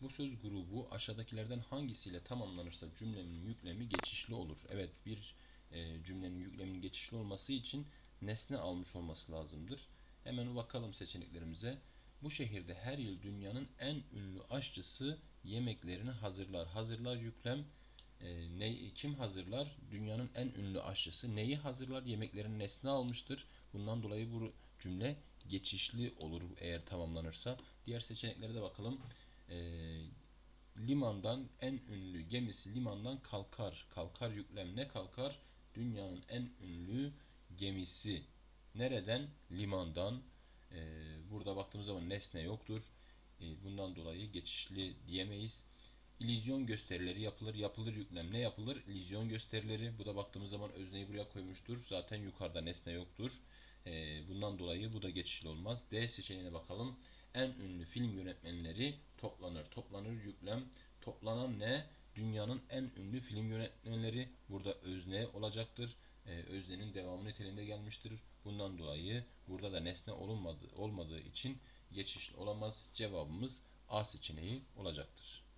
Bu söz grubu aşağıdakilerden hangisiyle tamamlanırsa cümlenin yüklemi geçişli olur. Evet bir e, cümlenin yükleminin geçişli olması için nesne almış olması lazımdır. Hemen bakalım seçeneklerimize. Bu şehirde her yıl dünyanın en ünlü aşçısı yemeklerini hazırlar. Hazırlar yüklem e, ne, kim hazırlar? Dünyanın en ünlü aşçısı. Neyi hazırlar? Yemeklerini nesne almıştır. Bundan dolayı bu cümle geçişli olur eğer tamamlanırsa. Diğer seçeneklere de bakalım. E, limandan en ünlü gemisi limandan kalkar. Kalkar yüklem ne kalkar? Dünyanın en ünlü gemisi. Nereden? Limandan. E, burada baktığımız zaman nesne yoktur. E, bundan dolayı geçişli diyemeyiz. İllüzyon gösterileri yapılır. Yapılır yüklem ne yapılır? İllüzyon gösterileri. Bu da baktığımız zaman özneyi buraya koymuştur. Zaten yukarıda nesne yoktur. E, bundan dolayı bu da geçişli olmaz. D seçeneğine bakalım. En ünlü film yönetmenleri toplanır. Toplanır yüklem. Toplanan ne? Dünyanın en ünlü film yönetmenleri. Burada özne olacaktır. E, öznenin devamı niteliğinde gelmiştir. Bundan dolayı burada da nesne olmadığı, olmadığı için geçişli olamaz. Cevabımız A seçeneği olacaktır.